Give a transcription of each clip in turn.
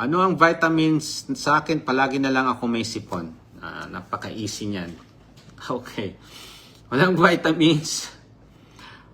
Ano ang vitamins sa akin? Palagi na lang ako may sipon. Ah, napaka-easy niyan. Okay. Walang vitamins.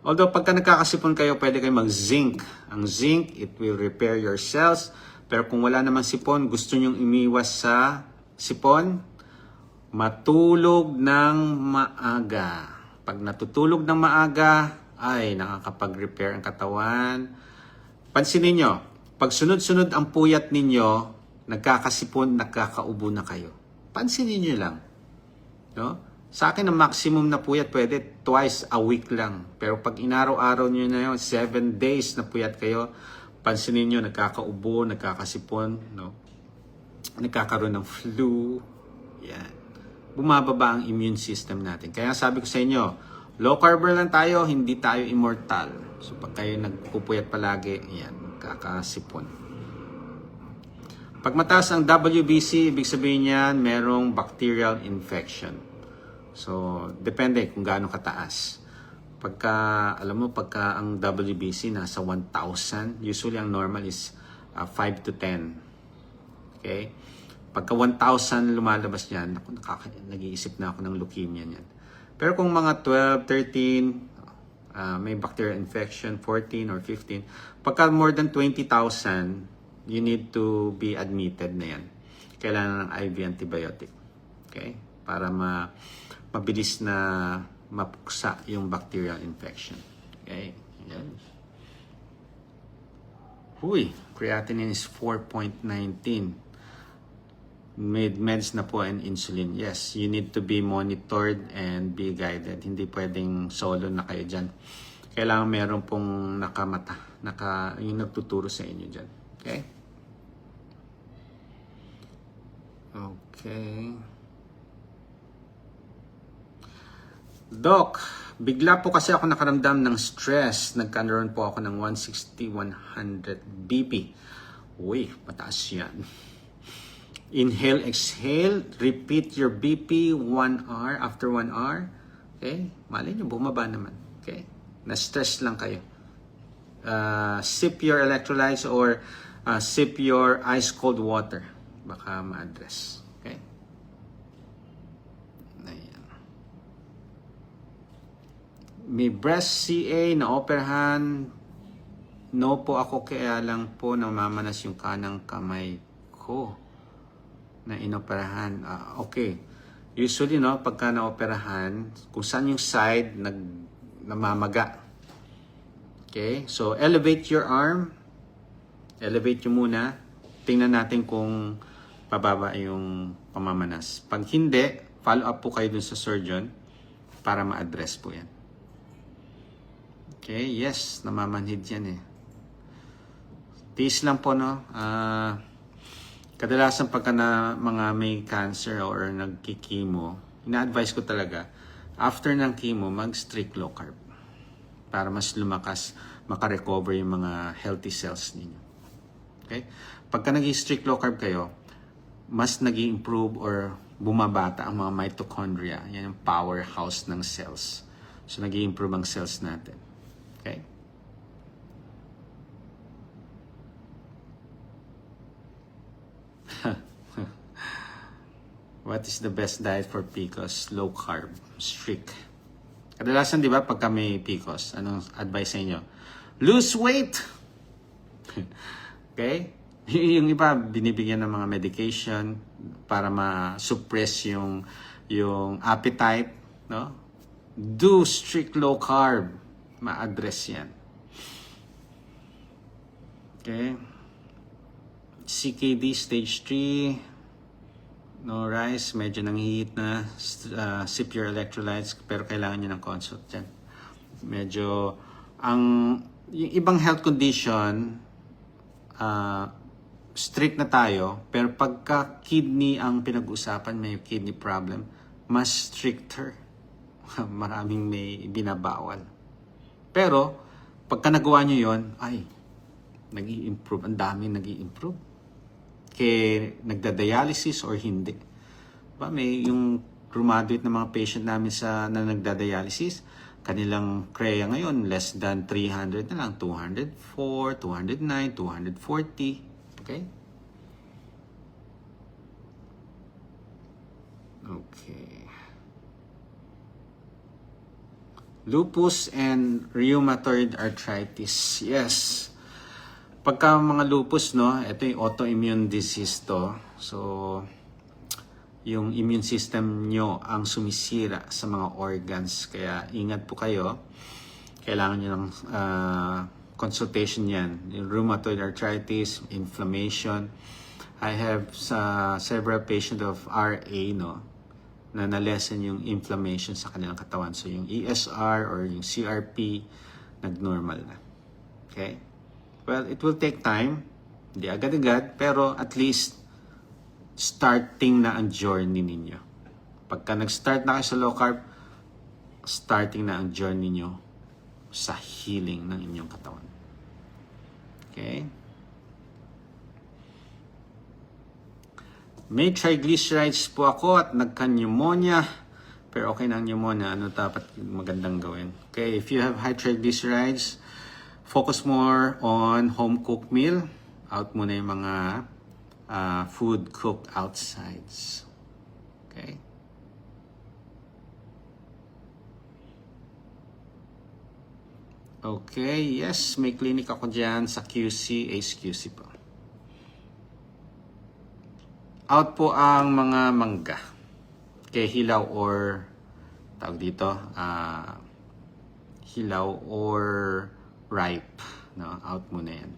Although pagka nagkakasipon kayo, pwede kayo mag-zinc. Ang zinc, it will repair your cells. Pero kung wala naman sipon, gusto nyong imiwas sa sipon, matulog ng maaga. Pag natutulog ng maaga, ay nakakapag-repair ang katawan. Pansinin nyo, pag sunod-sunod ang puyat ninyo, nagkakasipon, nagkakaubo na kayo. Pansinin nyo lang. No? Sa akin, ang maximum na puyat pwede twice a week lang. Pero pag inaraw-araw nyo na yun, seven days na puyat kayo, pansinin nyo, nagkakaubo, nagkakasipon, no? nagkakaroon ng flu. Yan. Bumababa ang immune system natin. Kaya sabi ko sa inyo, low carb lang tayo, hindi tayo immortal. So pag kayo nagpupuyat palagi, yan, kakasipon. Pag mataas ang WBC, ibig sabihin niyan, merong bacterial infection. So, depende kung gaano kataas. Pagka, alam mo, pagka ang WBC nasa 1,000, usually ang normal is uh, 5 to 10. Okay? Pagka 1,000 lumalabas yan, naku, nakaka- nag-iisip na ako ng leukemia niyan. Pero kung mga 12, 13, uh, may bacterial infection, 14 or 15, pagka more than 20,000, you need to be admitted na yan. Kailangan ng IV antibiotic. Okay? Para ma mabilis na mapuksa yung bacterial infection. Okay? Yan. Huy, creatinine is 4.19. Med meds na po and insulin. Yes, you need to be monitored and be guided. Hindi pwedeng solo na kayo dyan. Kailangan meron pong nakamata, naka, yung nagtuturo sa inyo dyan. Okay? Okay. Doc, bigla po kasi ako nakaramdam ng stress. Nagkaroon po ako ng 160-100 BP. Uy, mataas yan. Inhale, exhale. Repeat your BP 1 hour after 1 hour. Okay? Malay nyo, bumaba naman. Okay? Na-stress lang kayo. Uh, sip your electrolytes or uh, sip your ice cold water. Baka ma-address. Okay? Ayan. May breast CA na operahan. No po ako kaya lang po namamanas yung kanang kamay ko na inoperahan. Ah, okay. Usually, no, pagka naoperahan, kung saan yung side nag, namamaga. Okay? So, elevate your arm. Elevate yung muna. Tingnan natin kung pababa yung pamamanas. Pag hindi, follow up po kayo dun sa surgeon para ma-address po yan. Okay, yes, namamanhid yan eh. Tiis lang po, no? Ah, kadalasan pagka na mga may cancer or nagkikimo, ina-advise ko talaga, after ng chemo, mag-strict low carb para mas lumakas, makarecover yung mga healthy cells ninyo. Okay? Pagka nag-strict low carb kayo, mas nag improve or bumabata ang mga mitochondria. Yan yung powerhouse ng cells. So, nag improve ang cells natin. Okay? What is the best diet for PCOS? Low carb, strict. Kadalasan, di ba, pagka may PCOS, anong advice sa inyo? Lose weight! okay? yung iba, binibigyan ng mga medication para ma-suppress yung, yung appetite, no? Do strict low carb. Ma-address yan. Okay? CKD stage 3, no rice, medyo nanghihit na, uh, sip your electrolytes, pero kailangan nyo ng consult dyan. Medyo, ang, yung ibang health condition, uh, strict na tayo, pero pagka kidney ang pinag-usapan, may kidney problem, mas stricter. Maraming may binabawal. Pero, pagka nagawa nyo yon ay, nag improve Ang dami nag improve kay nagdadialysis or hindi. Ba may yung graduate ng mga patient namin sa na nagdadialysis, kanilang CREA ngayon less than 300 na lang, 204, 209, 240. Okay? Okay. Lupus and rheumatoid arthritis. Yes. Pagka mga lupus, no, ito yung autoimmune disease to. So, yung immune system nyo ang sumisira sa mga organs. Kaya ingat po kayo. Kailangan nyo ng ah, consultation yan. Yung rheumatoid arthritis, inflammation. I have sa several patients of RA, no, na na-lessen yung inflammation sa kanilang katawan. So, yung ESR or yung CRP, nag-normal na. Okay? Well, it will take time. Hindi agad-agad, pero at least starting na ang journey ninyo. Pagka nag-start na kayo sa low carb, starting na ang journey nyo sa healing ng inyong katawan. Okay? May triglycerides po ako at nagka-pneumonia. Pero okay na ang pneumonia. Ano dapat magandang gawin? Okay, if you have high triglycerides, focus more on home cooked meal. Out muna yung mga uh, food cooked outsides. Okay? Okay, yes, may clinic ako dyan sa QC, HQC po. Out po ang mga mangga. Kay hilaw or tawag dito, ah hilaw or ripe. No? Out muna yan.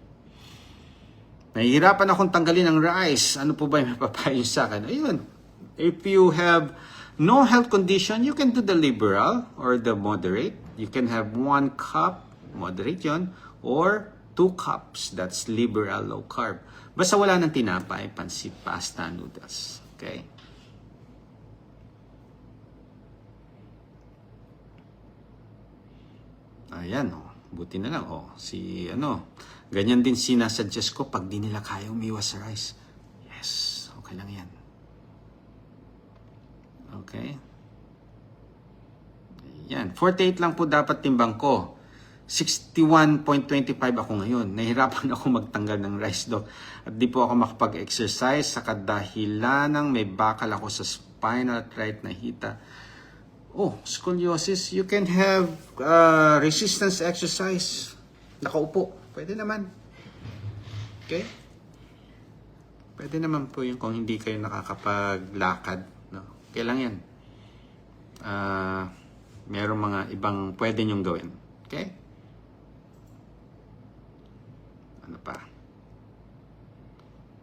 Nahihirapan akong tanggalin ang rice. Ano po ba yung mapapayo sa akin? Ayun. If you have no health condition, you can do the liberal or the moderate. You can have one cup, moderate yon, or two cups, that's liberal low carb. Basta wala ng tinapay, pansit, pasta, noodles. Okay? Ayan, oh. Buti na lang, oh. Si, ano, ganyan din sinasuggest ko pag di nila kaya umiwas sa rice. Yes, okay lang yan. Okay? Yan, 48 lang po dapat timbang ko. 61.25 ako ngayon. Nahirapan ako magtanggal ng rice dog. At di po ako makapag-exercise sa kadahilan ng may bakal ako sa spinal right na hita. Oh, scoliosis, you can have uh, resistance exercise. Nakaupo. Pwede naman. Okay? Pwede naman po yun kung hindi kayo nakakapaglakad. No? Okay lang yan. Ah, merong mga ibang pwede nyong gawin. Okay? Ano pa?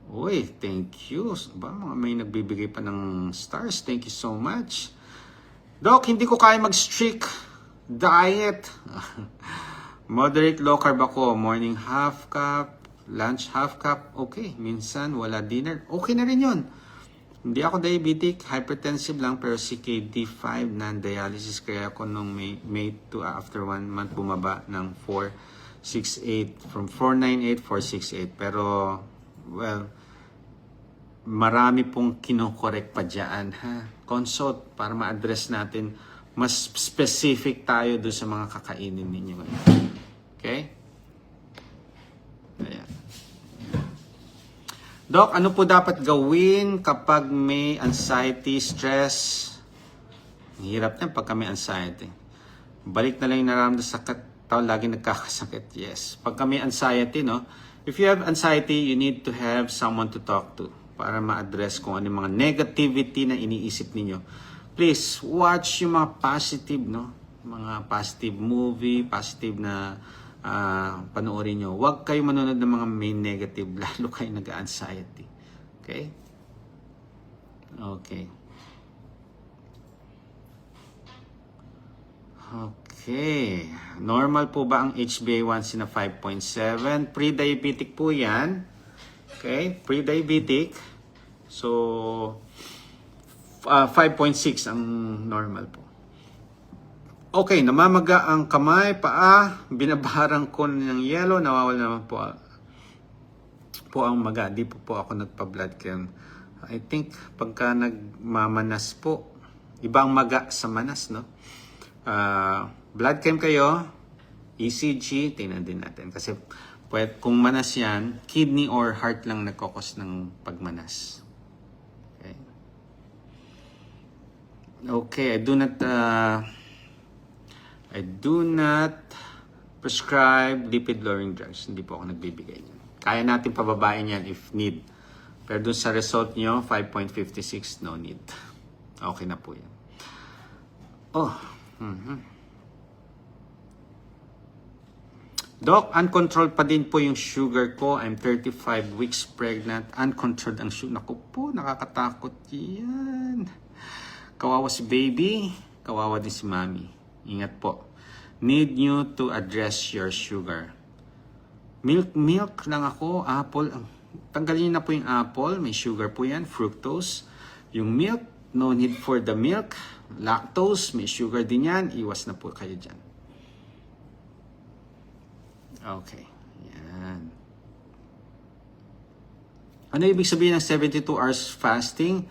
Uy, thank you. Ba, mga may nagbibigay pa ng stars. Thank you so much. Doc, hindi ko kaya mag-strict diet. Moderate low carb ako. Morning half cup, lunch half cup. Okay, minsan wala dinner. Okay na rin yun. Hindi ako diabetic, hypertensive lang, pero CKD5 non-dialysis. Kaya ako nung May, May to after one month bumaba ng 468. From 498, 468. Pero, well, marami pong kinokorek pa dyan. Ha? Consult para ma-address natin. Mas specific tayo doon sa mga kakainin ninyo ngayon. Okay? Ayan. Doc, ano po dapat gawin kapag may anxiety, stress? Hirap niyan pagka may anxiety. Balik na lang yung nararamdaman sa tao, lagi nagkakasakit. Yes. Pagka may anxiety, no? If you have anxiety, you need to have someone to talk to para ma-address kung ano mga negativity na iniisip ninyo. Please, watch yung mga positive, no? Mga positive movie, positive na ah, panoorin nyo. Huwag kayo manonood ng mga may negative, lalo kayo nag-anxiety. Okay? Okay. Okay. Normal po ba ang HbA1c na 5.7? Pre-diabetic po yan. Okay? Pre-diabetic. So, uh, 5.6 ang normal po. Okay, namamaga ang kamay, paa, binabarang ko ng yelo, nawawala naman po po ang maga. Di po po ako nagpa-blood chem. I think pagka nagmamanas po, ibang maga sa manas, no? Ah, blood chem kayo, ECG, tingnan din natin. Kasi pwede, kung manas yan, kidney or heart lang nagkokos ng pagmanas. Okay? Okay, I do not uh, I do not prescribe lipid lowering drugs. Hindi po ako nagbibigay niyan. Kaya natin pababain yan if need. Pero dun sa result nyo, 5.56, no need. Okay na po yan. Oh. mhm. Doc, uncontrolled pa din po yung sugar ko. I'm 35 weeks pregnant. Uncontrolled ang sugar. Naku po, nakakatakot yan. Kawawa si baby. Kawawa din si mommy. Ingat po. Need you to address your sugar. Milk, milk lang ako. Apple. Tanggalin niyo na po yung apple. May sugar po yan. Fructose. Yung milk, no need for the milk. Lactose, may sugar din yan. Iwas na po kayo dyan. Okay. Yan. Ano ibig sabihin ng 72 hours fasting?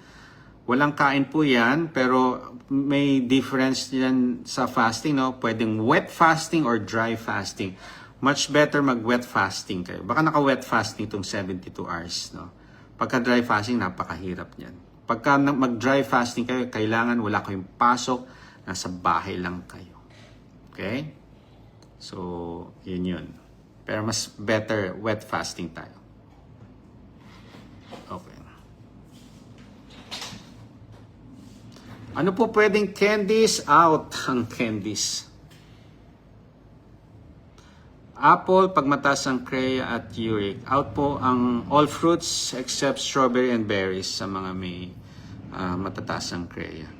Walang kain po yan, pero may difference yan sa fasting, no? Pwedeng wet fasting or dry fasting. Much better mag-wet fasting kayo. Baka naka-wet fasting itong 72 hours, no? Pagka dry fasting, napakahirap niyan. Pagka mag-dry fasting kayo, kailangan wala kayong pasok, nasa bahay lang kayo. Okay? So, yun yun. Pero mas better wet fasting tayo. Okay. Ano po pwedeng candies? Out ang candies. Apple, pag mataas ang crea at uric. Out po ang all fruits except strawberry and berries sa mga may ah, matataas ang crea.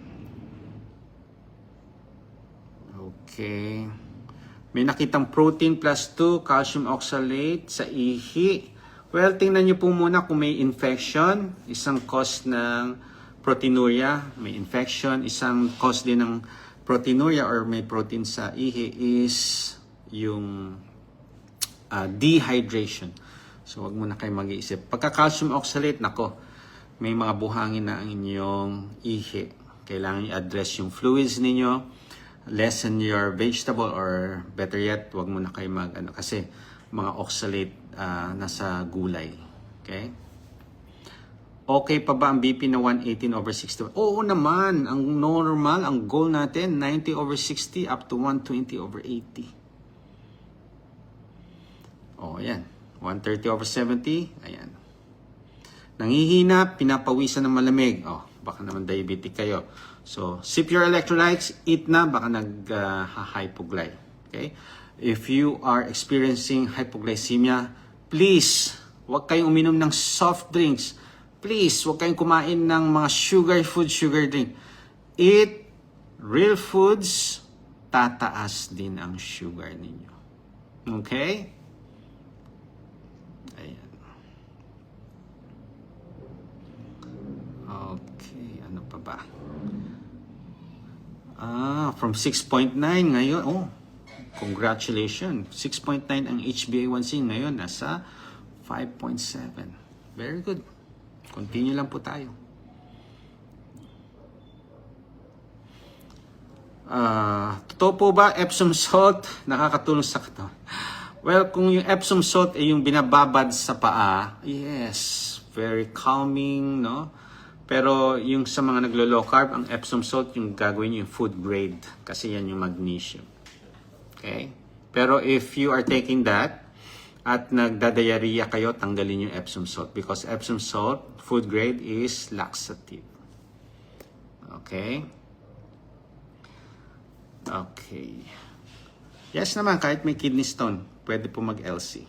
Okay. May nakitang protein plus 2, calcium oxalate sa ihi. Well, tingnan nyo po muna kung may infection. Isang cause ng proteinuria. May infection. Isang cause din ng proteinuria or may protein sa ihi is yung ah, dehydration. So, wag muna kayo mag-iisip. Pagka calcium oxalate, nako, may mga buhangin na ang inyong ihi. Kailangan i-address yung fluids ninyo lessen your vegetable or better yet, wag mo na kayo mag ano kasi mga oxalate ah, nasa gulay. Okay? Okay pa ba ang BP na 118 over 60? Oo naman, ang normal, ang goal natin 90 over 60 up to 120 over 80. Oh, ayan. 130 over 70, ayan. Nangihina, pinapawisan ng malamig. Oh, baka naman diabetic kayo. So, sip your electrolytes, eat na, baka nag-hypogly. okay? If you are experiencing hypoglycemia, please, huwag kayong uminom ng soft drinks. Please, huwag kayong kumain ng mga sugar food, sugar drink. Eat real foods, tataas din ang sugar ninyo. Okay? Ayan. Okay, ano pa ba? Ah, from 6.9 ngayon. Oh, congratulations. 6.9 ang HbA1c ngayon. Nasa 5.7. Very good. Continue lang po tayo. Ah, totoo po ba Epsom salt nakakatulong sa katawan? Well, kung yung Epsom salt ay yung binababad sa paa, yes, very calming, no? Pero yung sa mga naglo-low carb, ang Epsom salt yung gagawin nyo yung food grade kasi yan yung magnesium. Okay? Pero if you are taking that at nagdadiarrhea kayo, tanggalin yung Epsom salt because Epsom salt, food grade is laxative. Okay? Okay. Yes naman, kahit may kidney stone, pwede po mag-LC.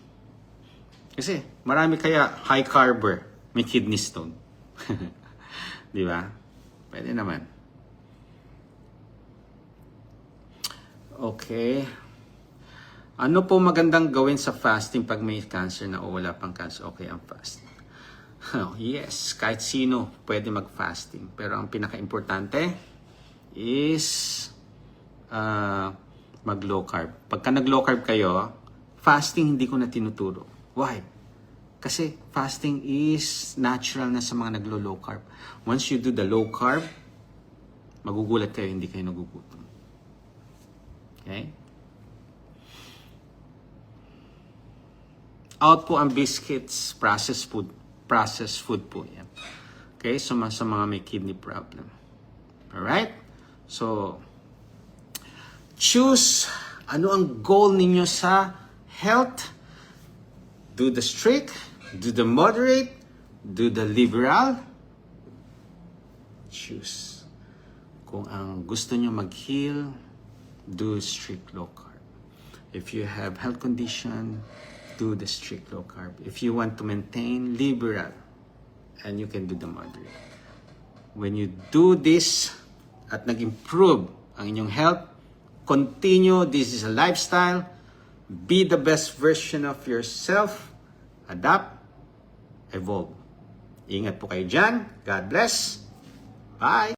Kasi marami kaya high carber, may kidney stone. Di ba? Pwede naman. Okay. Ano po magandang gawin sa fasting pag may cancer na o wala pang cancer? Okay ang fasting. Oh, yes, kahit sino pwede mag-fasting. Pero ang pinaka-importante is uh, mag-low carb. Pagka nag-low carb kayo, fasting hindi ko na tinuturo. Why? Kasi fasting is natural na sa mga naglo-low carb. Once you do the low carb, magugulat kayo, hindi kayo nagugutom. Okay? Out po ang biscuits, processed food. Processed food po yan. Okay? So, sa mga may kidney problem. Alright? So, choose ano ang goal ninyo sa health. Do the strict, do the moderate, do the liberal. Choose. Kung ang gusto nyo mag-heal, do strict low carb. If you have health condition, do the strict low carb. If you want to maintain, liberal. And you can do the moderate. When you do this at nag-improve ang inyong health, continue. This is a lifestyle. Be the best version of yourself. Adapt. Evolve. Ingat po kayo dyan. God bless. Bye.